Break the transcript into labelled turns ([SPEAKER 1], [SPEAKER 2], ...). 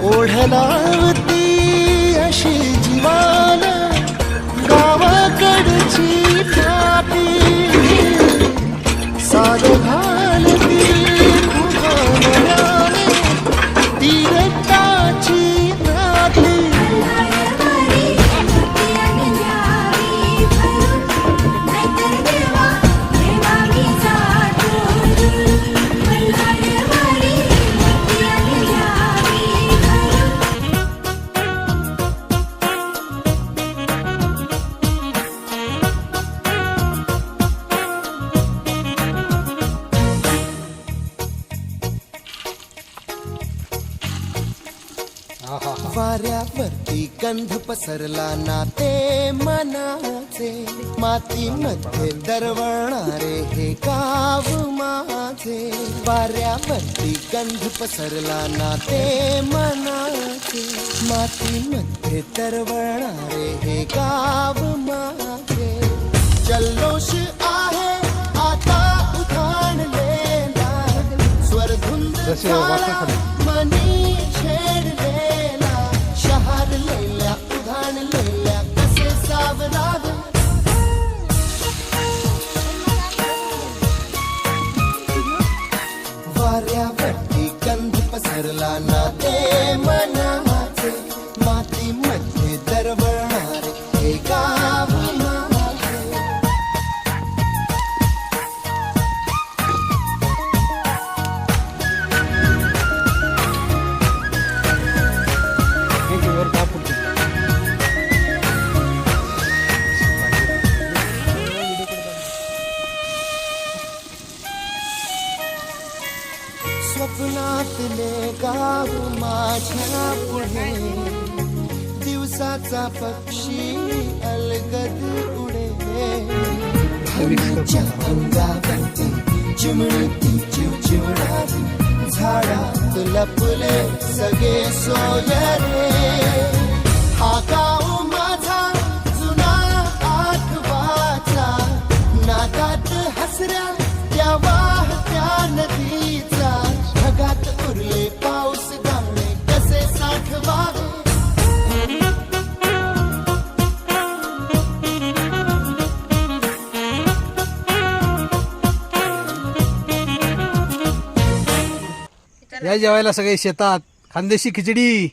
[SPEAKER 1] ओढलावती अशी जीवान गावाकडची माती साध घालती ती वाऱ्यावरती गंध पसरला ना ते मनाचे. मातीमध्ये दरवळणारे हे गाव माझे. वाऱ्यावरती गंध पसरला ना ते मनाचे. मातीमध्ये दरवळणारे हे गाव माझे. जल्लोष आहे आता स्वरधुंद
[SPEAKER 2] वाचन
[SPEAKER 1] झाला,
[SPEAKER 2] करा.
[SPEAKER 1] मनी छेडलेला शहरलेल्या उधाणलेल्या कसे सावराग वाऱ्यावरती कंद पसरला ना ते
[SPEAKER 2] मन.
[SPEAKER 1] स्वप्नातले गाव माझ्या पुढे. दिवसाचा पक्षी अलगद उडे. हवेच्या अंगावरती चिमणती चिवचिवणारी झाडात लपले सगळे सोयरे.
[SPEAKER 2] या जेवायला सगळे शेतात. खानदेशी खिचडी.